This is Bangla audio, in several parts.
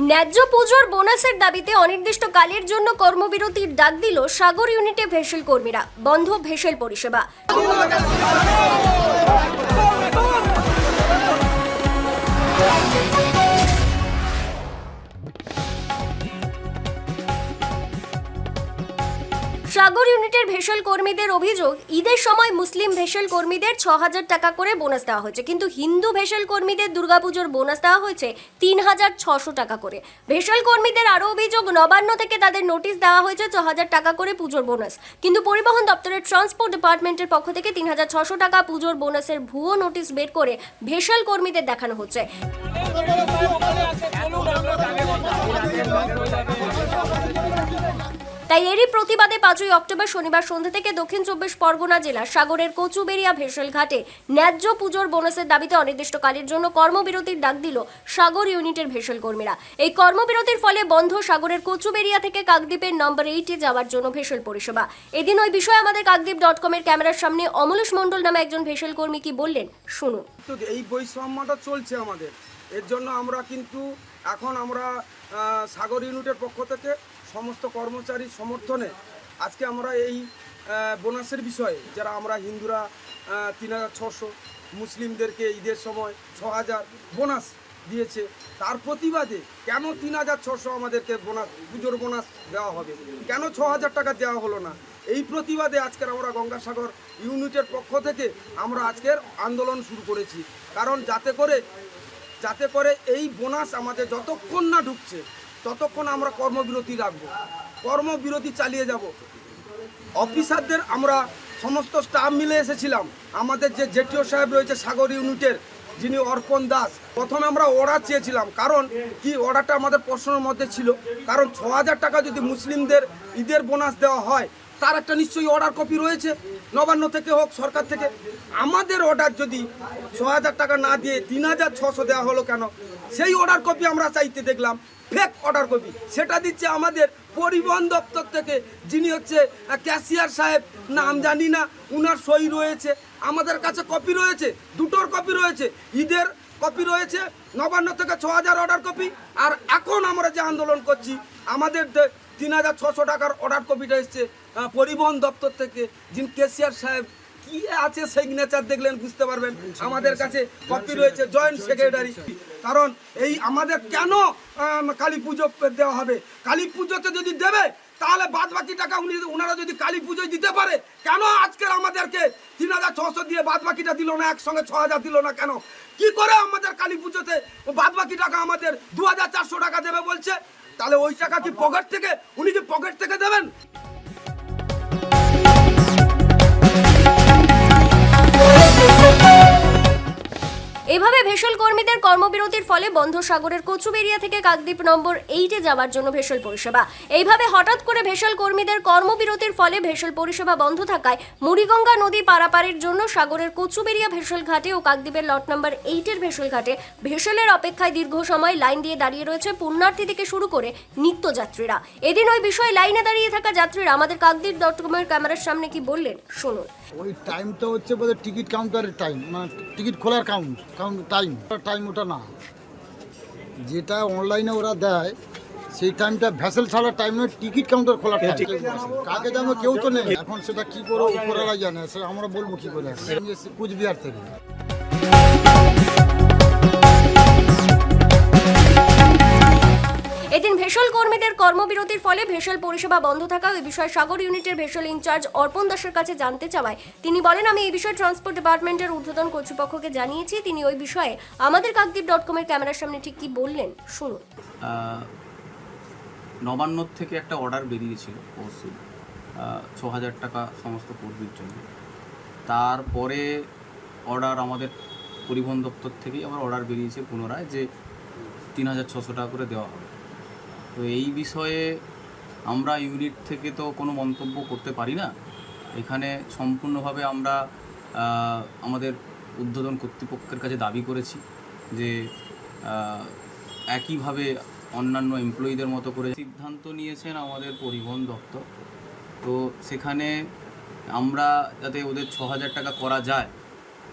ন্যায্য পুজোর বোনাসের দাবিতে অনির্দিষ্টকালের জন্য কর্মবিরতির ডাক দিল সাগর ইউনিটে ভেসেল কর্মীরা। বন্ধ ভেসেল পরিষেবা। সাগর ইউনিটের ভেসেল কর্মীদের অভিযোগ, ঈদের সময় মুসলিম ভেসেল কর্মীদের ছ হাজার টাকা করে বোনাস দেওয়া হয়েছে। কিন্তু হিন্দু ভেসেল কর্মীদের দুর্গাপুজোর বোনাস দেওয়া হয়েছে তিন হাজার ছশো টাকা করে। ভেসেল কর্মীদের আরও অভিযোগ, নবান্ন থেকে তাদের নোটিশ দেওয়া হয়েছে ছ হাজার টাকা করে পুজোর বোনাস। কিন্তু পরিবহন দপ্তরের ট্রান্সপোর্ট ডিপার্টমেন্টের পক্ষ থেকে তিন হাজার ছশো টাকা পুজোর বোনাসের ভুয়ো নোটিশ বের করে ভেসেল কর্মীদের দেখানো হচ্ছে। তাই এরই প্রতিবাদে পাঁচই অক্টোবর শনিবার সন্ধ্যা থেকে দক্ষিণ চব্বিশ পরগনা জেলা সাগরের কচুবেরিয়া ভেসেল ঘাটে ন্যায্য পুজোর বোনাসের দাবিতে অনির্দিষ্টকালের জন্য কর্মবিরতির ডাক দিল সাগর ইউনিটের ভেসেল কর্মীরা। এই কর্মবিরতির ফলে বন্ধ সাগরের কচুবেরিয়া থেকে কাকদ্বীপের নম্বর এইটে যাওয়ার জন্য ভেসেল পরিষেবা। এদিন ওই বিষয়ে আমাদের কাকদ্বীপ ডট কমের ক্যামেরার সামনে অমলেশ মণ্ডল নামে একজন ভেসেল কর্মী কি বললেন, শুনুন। এই বৈষম্যটা চলছে আমাদের। এর জন্য আমরা কিন্তু এখন আমরা সাগর ইউনিটের পক্ষ থেকে সমস্ত কর্মচারীর সমর্থনে আজকে আমরা এই বোনাসের বিষয়ে, যারা আমরা হিন্দুরা তিন হাজার ছশো, মুসলিমদেরকে ঈদের সময় ছ হাজার বোনাস দিয়েছে, তার প্রতিবাদে কেন তিন হাজার ছশো আমাদেরকে বোনাস, পুজোর বোনাস দেওয়া হবে? কেন ছ হাজার টাকা দেওয়া হলো না? এই প্রতিবাদে আজকের আমরা গঙ্গাসাগর ইউনিটের পক্ষ থেকে আমরা আজকের আন্দোলন শুরু করেছি। কারণ যাতে করে যাতে করে এই বোনাস আমাদের যতক্ষণ না ঢুকছে ততক্ষণ আমরা কর্মবিরতি রাখব। কর্মবিরতি চালিয়ে যাব। অফিসারদের আমরা সমস্ত স্টাফ মিলে এসেছিলাম। আমাদের যে জেটিও সাহেব রয়েছে সাগর ইউনিটের, যিনি অর্পণ দাস, প্রথমে আমরা অর্ডার চেয়েছিলাম। কারণ কি অর্ডারটা আমাদের প্রশ্নের মধ্যে ছিল। কারণ ছ হাজার টাকা যদি মুসলিমদের ঈদের বোনাস দেওয়া হয়, তার একটা নিশ্চয়ই অর্ডার কপি রয়েছে। নবান্ন থেকে হোক, সরকার থেকে। আমাদের অর্ডার যদি ছ হাজার টাকা না দিয়ে তিন হাজার ছশো দেওয়া হলো কেন? সেই অর্ডার কপি আমরা চাইতে দেখলাম। ফেক অর্ডার কপি সেটা দিচ্ছে আমাদের পরিবহন দপ্তর থেকে, যিনি হচ্ছে ক্যাশিয়ার সাহেব, নাম জানি না, উনার সই রয়েছে। আমাদের কাছে কপি রয়েছে, দুটোর কপি রয়েছে। ঈদের কপি রয়েছে, নবান্ন থেকে ছ হাজার অর্ডার কপি আর এখন আমরা যে আন্দোলন করছি, আমাদের তিন হাজার ছশো টাকার অর্ডার কপিটা এসছে পরিবহন দপ্তর থেকে, যিনি ক্যাশিয়ার সাহেব কি আছে সিগনেচার দেখলেন বুঝতে পারবেন। আমাদের কাছে কপি রয়েছে জয়েন্ট সেক্রেটারি কারণ এই আমাদের কেন কালী পুজো দেওয়া হবে? কালী পুজোতে যদি দেবে, তাহলে বাদ বাকি টাকা উনি ওনারা যদি কালী পুজোয় দিতে পারে, কেন আজকের আমাদেরকে তিন হাজার ছশো দিয়ে বাদ বাকিটা দিল না, একসঙ্গে ছ হাজার দিল না কেন? কি করে আমাদের কালী পুজোতে বাদ বাকি টাকা আমাদের দু হাজার চারশো টাকা দেবে বলছে? তাহলে ওই টাকা কি পকেট থেকে, উনি কি পকেট থেকে দেবেন? এভাবে ভেসল কর্মীদের কর্মবিরতির ফলে বন্ধ সাগরের কচুবেরিয়া থেকে কাকদ্বীপ নম্বর এইটে যাওয়ার জন্য ভেসল পরিষেবা। এইভাবে হঠাৎ করে ভেসেল কর্মীদের কর্মবিরতির ফলে ভেসেল পরিষেবা বন্ধ থাকায় মুড়িগঙ্গা নদী পারাপারের জন্য সাগরের কচুবেরিয়া ভেসেল ঘাটে ও কাকদ্বীপের লট নম্বর এইটের ভেসেল ঘাটে ভেসেলের অপেক্ষায় দীর্ঘ সময় লাইন দিয়ে দাঁড়িয়ে রয়েছে পুণ্যার্থী থেকে শুরু করে নিত্যযাত্রীরা। এদিন ওই বিষয়ে লাইনে দাঁড়িয়ে থাকা যাত্রীরা আমাদের কাকদ্বীপ ডট কমের ক্যামেরার সামনে কি বললেন, শুনুন। ওই টাইমটা হচ্ছে বোধহয় টিকিট কাউন্টারের টাইম মানে টিকিট খোলার কাউন্ট কাউন্ট টাইম টাইম ওটা না। যেটা অনলাইনে ওরা দেয় সেই টাইমটা ভ্যাসেল ছাড়া টাইম টিকিট কাউন্টার খোলা কাকে জানো কেউ তো নেই। এখন সেটা কি করে উপরওয়ালা জানে? সেটা আমরা বলব কি করে? কুচবিহার থেকে। এদিন ভেসল কর্মীদের কর্মবিরতির ফলে ভেসল পরিষেবা বন্ধ থাকা ওই বিষয়ে সাগর ইউনিটের ভেসল ইনচার্জ অর্পণ দাসের কাছে জানতে চাওয়ায়। তিনি বলেন, আমি এই বিষয়ে ট্রান্সপোর্ট ডিপার্টমেন্টের ঊর্ধ্বতন কর্তৃপক্ষকে জানিয়েছি। তিনি ওই বিষয়ে আমাদের কাকদ্বীপ ডট কমের ক্যামেরার সামনে ঠিক কি বললেন, শুনুন। নবান্নর থেকে একটা অর্ডার বেরিয়েছিল পরশু। ছ হাজার টাকা সমস্ত কর্মীর জন্য। তারপরে অর্ডার আমাদের পরিবহন দপ্তর থেকেই আবার অর্ডার বেরিয়েছে পুনরায় যে তিন হাজার ছশো টাকা করে দেওয়া হবে। তো এই বিষয়ে আমরা ইউনিট থেকে তো কোনো মন্তব্য করতে পারি না। এখানে সম্পূর্ণভাবে আমরা আমাদের ঊর্ধ্বতন কর্তৃপক্ষের কাছে দাবি করেছি যে একইভাবে অন্যান্য এমপ্লয়ীদের মতো করে সিদ্ধান্ত নিয়েছেন আমাদের পরিবহন দপ্তর। তো সেখানে আমরা যাতে ওদের ছ হাজার টাকা করা যায়,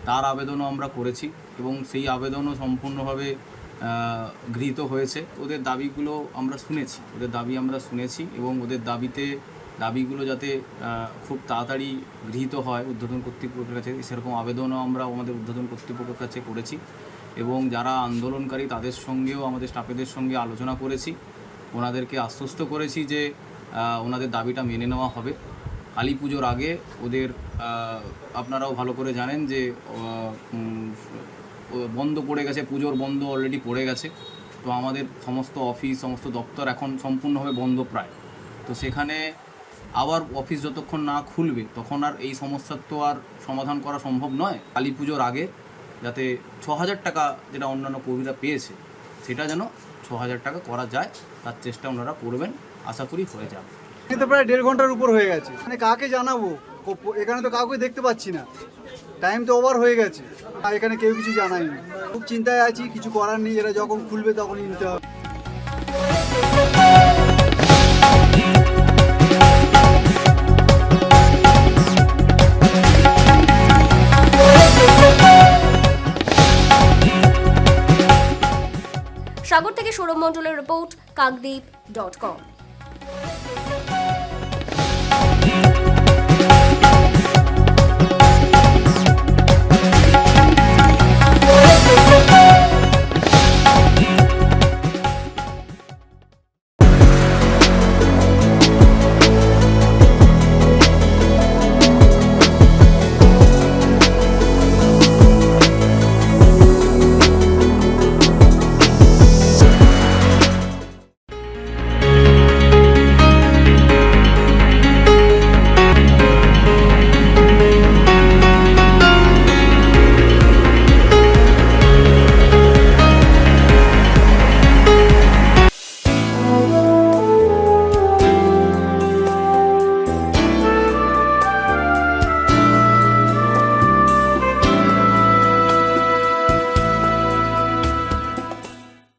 তার আবেদনও আমরা করেছি এবং সেই আবেদনও সম্পূর্ণভাবে গৃহীত হয়েছে। ওদের দাবিগুলো আমরা শুনেছি। ওদের দাবি আমরা শুনেছি এবং ওদের দাবিতে, দাবিগুলো যাতে খুব তাড়াতাড়ি গৃহীত হয় উদ্বোধন কর্তৃপক্ষের কাছে, সেরকম আবেদনও আমরা আমাদের উদ্বোধন কর্তৃপক্ষের কাছে করেছি এবং যারা আন্দোলনকারী তাদের সঙ্গেও, আমাদের স্টাফেদের সঙ্গে আলোচনা করেছি। ওনাদেরকে আশ্বস্ত করেছি যে ওনাদের দাবিটা মেনে নেওয়া হবে। কালী পুজোর আগে ওদের আপনারাও ভালো করে জানেন যে বন্ধ পড়ে গেছে, পুজোর বন্ধ অলরেডি পড়ে গেছে। তো আমাদের সমস্ত অফিস সমস্ত দপ্তর এখন সম্পূর্ণভাবে বন্ধ প্রায়। তো সেখানে আবার অফিস যতক্ষণ না খুলবে, তখন আর এই সমস্যার তো আর সমাধান করা সম্ভব নয়। কালী পুজোর আগে যাতে ছ হাজার টাকা যেটা অন্যান্য কর্মীরা পেয়েছে, সেটা যেন ছ হাজার টাকা করা যায়, তার চেষ্টা ওনারা করবেন, আশা করি হয়ে যাবে। প্রায় দেড় ঘণ্টার উপর হয়ে গেছে। মানে কাকে জানাব? এখানে তো কাউকে দেখতে পাচ্ছি না। টাইম তো ওভার হয়ে গেছে। আর এখানে কেউ কিছু জানায়নি। খুব চিন্তায় আছি, কিছু করার নেই, এরা যখন খুলবে তখনই নিতে হবে। সাগর থেকে সৌরভ মণ্ডলের রিপোর্ট, কাকদ্বীপ ডট কম